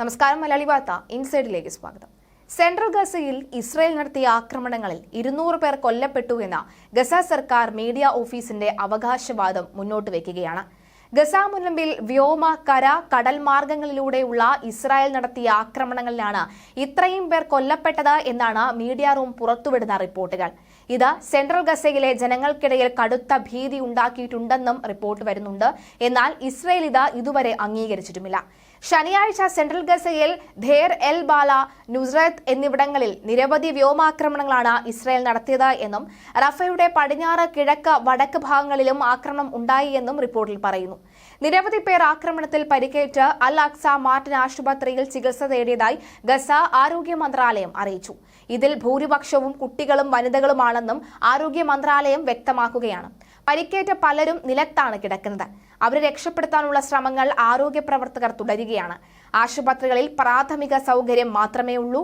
നമസ്കാരം മലയാളി വാർത്ത. ഇൻസൈഡിലേക്ക് സ്വാഗതം. സെൻട്രൽ ഗസയിൽ ഇസ്രായേൽ നടത്തിയ ആക്രമണങ്ങളിൽ ഇരുന്നൂറ് പേർ കൊല്ലപ്പെട്ടു എന്ന ഗസ സർക്കാർ മീഡിയ ഓഫീസിന്റെ അവകാശവാദം മുന്നോട്ട് വയ്ക്കുകയാണ്. ഗസ മുനമ്പിൽ വ്യോമ കര കടൽ മാർഗങ്ങളിലൂടെയുള്ള ഇസ്രായേൽ നടത്തിയ ആക്രമണങ്ങളിലാണ് ഇത്രയും പേർ കൊല്ലപ്പെട്ടത് എന്നാണ് മീഡിയ റൂം പുറത്തുവിടുന്ന റിപ്പോർട്ടുകൾ. ഇത് സെൻട്രൽ ഗസയിലെ ജനങ്ങൾക്കിടയിൽ കടുത്ത ഭീതി ഉണ്ടാക്കിയിട്ടുണ്ടെന്നും റിപ്പോർട്ട് വരുന്നുണ്ട്. എന്നാൽ ഇസ്രയേൽ ഇത് ഇതുവരെ അംഗീകരിച്ചിട്ടുമില്ല. ശനിയാഴ്ച സെൻട്രൽ ഗസയിൽ ധേർ എൽ ബാല നുസ്രത്ത് എന്നിവിടങ്ങളിൽ നിരവധി വ്യോമാക്രമണങ്ങളാണ് ഇസ്രായേൽ നടത്തിയത് എന്നും റഫയുടെ പടിഞ്ഞാറ് കിഴക്ക് വടക്ക് ഭാഗങ്ങളിലും ആക്രമണം ഉണ്ടായി എന്നും റിപ്പോർട്ടിൽ പറയുന്നു. നിരവധി പേർ ആക്രമണത്തിൽ പരിക്കേറ്റ് അൽ അക്സ മാർട്ടിൻ ആശുപത്രിയിൽ ചികിത്സ തേടിയതായി ഗസ ആരോഗ്യ മന്ത്രാലയം അറിയിച്ചു. ഇതിൽ ഭൂരിപക്ഷവും കുട്ടികളും വനിതകളുമാണെന്നും ആരോഗ്യ മന്ത്രാലയം വ്യക്തമാക്കുകയാണ്. പരിക്കേറ്റ പലരും നിലത്താണ് കിടക്കുന്നത്. അവരെ രക്ഷപ്പെടുത്താനുള്ള ശ്രമങ്ങൾ ആരോഗ്യ പ്രവർത്തകർ തുടരുകയാണ്. ആശുപത്രികളിൽ പ്രാഥമിക സൗകര്യം മാത്രമേ ഉള്ളൂ.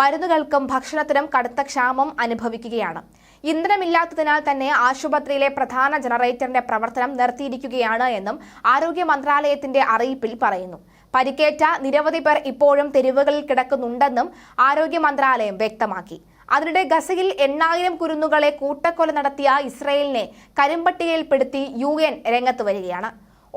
മരുന്നുകൾക്കും ഭക്ഷണത്തിനും കടുത്ത ക്ഷാമം അനുഭവിക്കുകയാണ്. ഇന്ധനമില്ലാത്തതിനാൽ തന്നെ ആശുപത്രിയിലെ പ്രധാന ജനറേറ്ററിന്റെ പ്രവർത്തനം നിർത്തിയിരിക്കുകയാണ് എന്നും ആരോഗ്യ മന്ത്രാലയത്തിന്റെ അറിയിപ്പിൽ പറയുന്നു. പരിക്കേറ്റ നിരവധി പേർ ഇപ്പോഴും തെരുവുകളിൽ കിടക്കുന്നുണ്ടെന്നും ആരോഗ്യ മന്ത്രാലയം വ്യക്തമാക്കി. അതിനിടെ ഗസയിൽ എണ്ണായിരം കുരുന്നുകളെ കൂട്ടക്കൊല നടത്തിയ ഇസ്രയേലിനെ കരിമ്പട്ടികയിൽപ്പെടുത്തി യു എൻ രംഗത്ത് വരികയാണ്.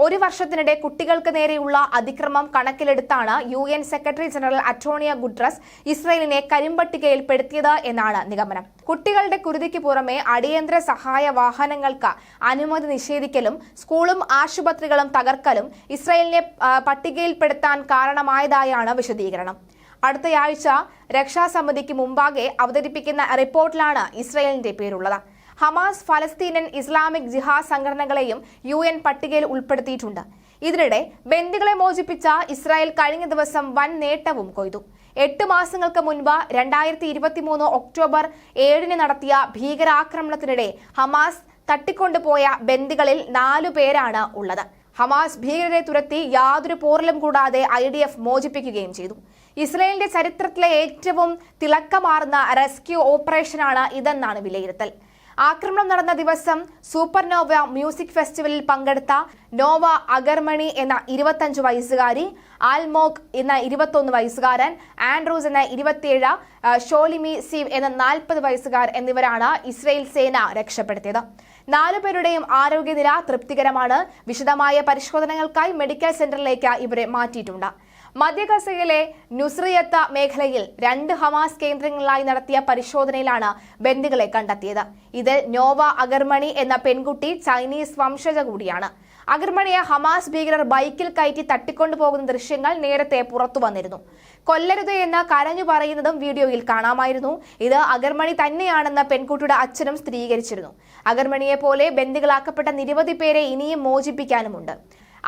ഒരു വർഷത്തിനിടെ കുട്ടികൾക്ക് നേരെയുള്ള അതിക്രമം കണക്കിലെടുത്താണ് U N secretary general Antonio Guterres ഇസ്രയേലിനെ കരിമ്പട്ടികയിൽപ്പെടുത്തിയത് എന്നാണ് നിഗമനം. കുട്ടികളുടെ കുരുതിക്ക് പുറമെ അടിയന്തര സഹായ വാഹനങ്ങൾക്ക് അനുമതി നിഷേധിക്കലും സ്കൂളും ആശുപത്രികളും തകർക്കലും ഇസ്രയേലിനെ പട്ടികയിൽപ്പെടുത്താൻ കാരണമായതായാണ് വിശദീകരണം. അടുത്തയാഴ്ച രക്ഷാസമിതിക്ക് മുമ്പാകെ അവതരിപ്പിക്കുന്ന റിപ്പോർട്ടിലാണ് ഇസ്രയേലിന്റെ പേരുള്ളത്. ഹമാസ് ഫലസ്തീനൻ ഇസ്ലാമിക് ജിഹാദ് സംഘടനകളെയും യു എൻ പട്ടികയിൽ ഉൾപ്പെടുത്തിയിട്ടുണ്ട്. ഇതിനിടെ ബന്ദികളെ മോചിപ്പിച്ച ഇസ്രായേൽ കഴിഞ്ഞ ദിവസം വൻ നേട്ടവും കൊയ്തു. എട്ട് മാസങ്ങൾക്ക് മുൻപ് രണ്ടായിരത്തി ഇരുപത്തിമൂന്ന് ഒക്ടോബർ ഏഴിന് നടത്തിയ ഭീകരാക്രമണത്തിനിടെ ഹമാസ് തട്ടിക്കൊണ്ടുപോയ ബന്ദികളിൽ നാലു പേരാണ് ഉള്ളത്. ഹമാസ് ഭീകരരെ തുരത്തി യാതൊരു പോറലും കൂടാതെ ഐ മോചിപ്പിക്കുകയും ചെയ്തു. ഇസ്രയേലിന്റെ ചരിത്രത്തിലെ ഏറ്റവും തിളക്കമാർന്ന റെസ്ക്യൂ ഓപ്പറേഷനാണ് ഇതെന്നാണ് വിലയിരുത്തൽ. ആക്രമണം നടന്ന ദിവസം സൂപ്പർനോവ മ്യൂസിക് ഫെസ്റ്റിവലിൽ പങ്കെടുത്ത നോവ അഗർമണി എന്ന ഇരുപത്തഞ്ച് വയസ്സുകാരി ആൽമോക് എന്ന ഇരുപത്തൊന്ന് വയസ്സുകാരൻ ആൻഡ്രൂസ് എന്ന ഇരുപത്തിയേഴ് ഷോലിമി സീവ് എന്ന നാൽപ്പത് വയസ്സുകാർ എന്നിവരാണ് ഇസ്രയേൽ സേന രക്ഷപ്പെടുത്തിയത്. നാലുപേരുടെയും ആരോഗ്യനില തൃപ്തികരമാണ്. വിശദമായ പരിശോധനകൾക്കായി മെഡിക്കൽ സെന്ററിലേക്ക് ഇവരെ മാറ്റിയിട്ടുണ്ട്. മധ്യഗസയിലെ നുസ്രിയത്ത മേഖലയിൽ രണ്ട് ഹമാസ് കേന്ദ്രങ്ങളിലായി നടത്തിയ പരിശോധനയിലാണ് ബന്ദികളെ കണ്ടെത്തിയത്. ഇതിൽ നോവ അഗർമണി എന്ന പെൺകുട്ടി ചൈനീസ് വംശജ കൂടിയാണ്. അഗർമണിയെ ഹമാസ് ഭീകരർ ബൈക്കിൽ കയറ്റി തട്ടിക്കൊണ്ടുപോകുന്ന ദൃശ്യങ്ങൾ നേരത്തെ പുറത്തു വന്നിരുന്നു. കൊല്ലരുത് എന്ന് കരഞ്ഞു പറയുന്നതും വീഡിയോയിൽ കാണാമായിരുന്നു. ഇത് അഗർമണി തന്നെയാണെന്ന് പെൺകുട്ടിയുടെ അച്ഛനും സ്ഥിരീകരിച്ചിരുന്നു. അഗർമണിയെ പോലെ ബന്ദികളാക്കപ്പെട്ട നിരവധി പേരെ ഇനിയും മോചിപ്പിക്കാനുമുണ്ട്.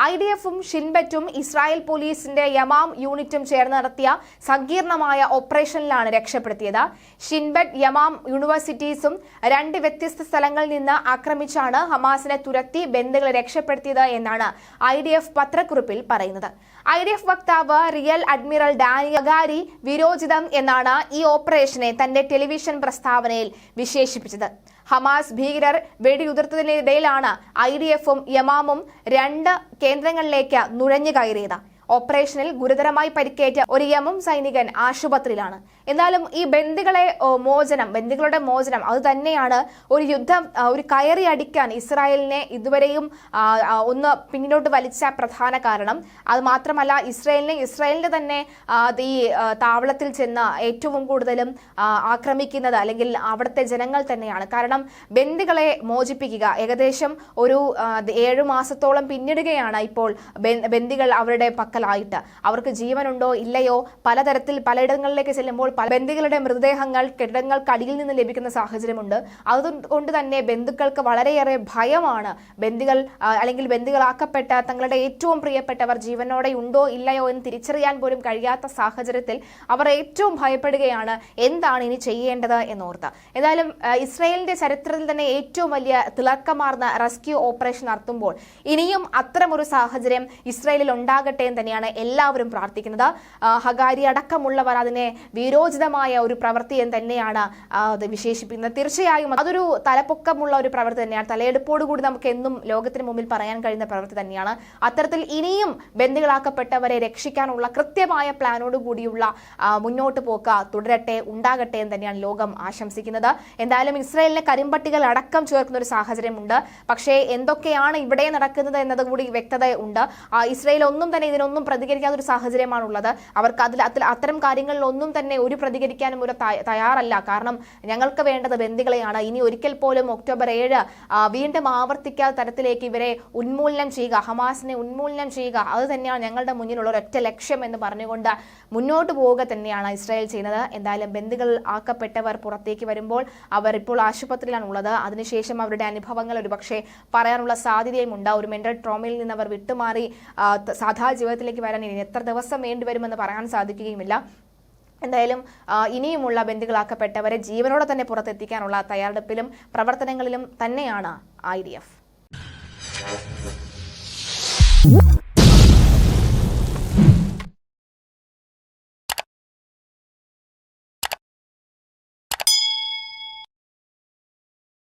ഐ ഡി എഫും ഷിൻബറ്റും ഇസ്രായേൽ പോലീസിന്റെ യമാം യൂണിറ്റും ചേർന്ന് നടത്തിയ സങ്കീർണമായ ഓപ്പറേഷനിലാണ് രക്ഷപ്പെടുത്തിയത്. ഷിൻബറ്റ് യമാം യൂണിവേഴ്സിറ്റീസും രണ്ട് വ്യത്യസ്ത സ്ഥലങ്ങളിൽ നിന്ന് ആക്രമിച്ചാണ് ഹമാസിനെ തുരത്തി ബന്ധുക്കളെ രക്ഷപ്പെടുത്തിയത് എന്നാണ് ഐ ഡി എഫ് പത്രക്കുറിപ്പിൽ പറയുന്നത്. ഐ ഡി എഫ് വക്താവ് റിയൽ അഡ്മിറൽ ഡാനി അഗാരി വിരോചിതം എന്നാണ് ഈ ഓപ്പറേഷനെ തന്റെ ടെലിവിഷൻ പ്രസ്താവനയിൽ വിശേഷിപ്പിച്ചത്. ഹമാസ് ഭീകരർ വെടിയുതിർത്തതിനിടയിലാണ് ഐ ഡി എഫും യമാമും രണ്ട് കേന്ദ്രങ്ങളിലേക്ക് നുഴഞ്ഞു കയറിയത്. ഓപ്പറേഷനിൽ ഗുരുതരമായി പരിക്കേറ്റ ഒരു യമം സൈനികൻ ആശുപത്രിയിലാണ്. എന്നാലും ഈ ബന്ദികളെ മോചനം ബന്ദികളുടെ മോചനം അത് തന്നെയാണ് ഒരു യുദ്ധം ഒരു കയറി അടിക്കാൻ ഇസ്രായേലിനെ ഇതുവരെയും ഒന്ന് പിന്നിലോട്ട് വലിച്ച പ്രധാന കാരണം. അത് മാത്രമല്ല ഇസ്രായേലിനെ ഇസ്രായേലിന്റെ തന്നെ ഈ താവളത്തിൽ ചെന്ന് ഏറ്റവും കൂടുതലും ആക്രമിക്കുന്നത് അല്ലെങ്കിൽ അവിടുത്തെ ജനങ്ങൾ തന്നെയാണ്. കാരണം ബന്ദികളെ മോചിപ്പിക്കുക ഏകദേശം ഒരു ഏഴു മാസത്തോളം പിന്നിടുകയാണ് ഇപ്പോൾ ബന്ദികൾ അവരുടെ പക്കലായിട്ട് അവർക്ക് ജീവനുണ്ടോ ഇല്ലയോ? പലതരത്തിൽ പലയിടങ്ങളിലേക്ക് ചെല്ലുമ്പോൾ പല ബന്ദികളുടെ മൃതദേഹങ്ങൾ കെട്ടിടങ്ങൾക്കടിയിൽ നിന്ന് ലഭിക്കുന്ന സാഹചര്യമുണ്ട്. അതുകൊണ്ട് തന്നെ ബന്ധുക്കൾക്ക് വളരെയേറെ ഭയമാണ്. ബന്ദികൾ ആ, അല്ലെങ്കിൽ ബന്ദികളാക്കപ്പെട്ട തങ്ങളുടെ ഏറ്റവും പ്രിയപ്പെട്ടവർ ജീവനോടെ ഉണ്ടോ ഇല്ലയോ എന്ന് തിരിച്ചറിയാൻ പോലും കഴിയാത്ത സാഹചര്യത്തിൽ അവർ ഏറ്റവും ഭയപ്പെടുകയാണ് എന്താണ് ഇനി ചെയ്യേണ്ടത് എന്നോർത്ത്. ഏതായാലും ഇസ്രയേലിന്റെ ഇസ്രായേലിന്റെ ചരിത്രത്തിൽ തന്നെ ഏറ്റവും വലിയ തിളക്കമാർന്ന റെസ്ക്യൂ ഓപ്പറേഷൻ നടത്തുമ്പോൾ ഇനിയും അത്തരമൊരു സാഹചര്യം ഇസ്രയേലിൽ ഉണ്ടാകട്ടെ എന്ന് തന്നെയാണ് എല്ലാവരും പ്രാർത്ഥിക്കുന്നത്. ഹഗാരി അടക്കമുള്ളവർ അതിനെ വീരോചിതമായ ഒരു പ്രവൃത്തി എന്ന് തന്നെയാണ് അത് വിശേഷിപ്പിക്കുന്നത്. തീർച്ചയായും അതൊരു തലപ്പൊക്കമുള്ള ഒരു പ്രവൃത്തി തന്നെയാണ്. തലയെടുപ്പോടുകൂടി നമുക്ക് എന്നും ലോകത്തിന് മുമ്പിൽ പറയാൻ കഴിയുന്ന പ്രവൃത്തി തന്നെയാണ്. അത്തരത്തിൽ ഇനിയും ബന്ദികളാക്കപ്പെട്ടവരെ രക്ഷിക്കാനുള്ള കൃത്യമായ പ്ലാനോട് കൂടിയുള്ള മുന്നോട്ട് പോക്ക തുടരട്ടെ ഉണ്ടാകട്ടെ എന്ന് തന്നെയാണ് ലോകം ആശംസിക്കുന്നത്. എന്തായാലും ഇസ്രായേലിനെ കരിമ്പട്ടികൾ അടക്കം ചേർക്കുന്ന ഒരു സാഹചര്യമുണ്ട്. പക്ഷേ എന്തൊക്കെയാണ് ഇവിടെ നടക്കുന്നത് എന്നത് കൂടി വ്യക്തത ഉണ്ട്. ഇസ്രായേൽ ഒന്നും തന്നെ ഇതിനൊന്നും പ്രതികരിക്കാത്ത ഒരു സാഹചര്യമാണുള്ളത്. അവർക്ക് അതിൽ അതിൽ അത്തരം കാര്യങ്ങളിലൊന്നും തന്നെ ഒരു പ്രതികരിക്കാനും ഒരു തയ്യാറല്ല. കാരണം ഞങ്ങൾക്ക് വേണ്ടത് ബന്ദികളെയാണ്. ഇനി ഒരിക്കൽ പോലും ഒക്ടോബർ ഏഴ് വീണ്ടും ആവർത്തിക്കാത്ത തരത്തിലേക്ക് ഇവരെ ഉന്മൂലനം ചെയ്യുക ഹമാസിനെ ഉന്മൂലനം ചെയ്യുക അത് തന്നെയാണ് ഞങ്ങളുടെ മുന്നിലുള്ള ഒരൊറ്റ ലക്ഷ്യം എന്ന് പറഞ്ഞുകൊണ്ട് മുന്നോട്ട് പോവുക തന്നെയാണ് ഇസ്രായേൽ ചെയ്യുന്നത്. എന്തായാലും ബന്ദികൾ ആക്കപ്പെട്ടവർ പുറത്തേക്ക് വരുമ്പോൾ അവർ ഇപ്പോൾ ആശുപത്രിയിലാണ് ഉള്ളത് അതിനുശേഷം അവരുടെ അനുഭവങ്ങൾ ഒരുപക്ഷെ പറയാനുള്ള സാധ്യതയും ഉണ്ട് ഒരു മെന്റൽ ട്രോമയിൽ നിന്ന് അവർ വിട്ടുമാറി സാധാ ത- സാധാ ജീവിതത്തിലേക്ക് വരാൻ ഇനി എത്ര ദിവസം വേണ്ടിവരുമെന്ന് പറയാൻ സാധിക്കുകയുമില്ല. എന്തായാലും ഇനിയുമുള്ള ബന്ദികളാക്കപ്പെട്ടവരെ ജീവനോടെ തന്നെ പുറത്തെത്തിക്കാനുള്ള തയ്യാറെടുപ്പിലും പ്രവർത്തനങ്ങളിലും തന്നെയാണ് ഐ ഡി എഫ്.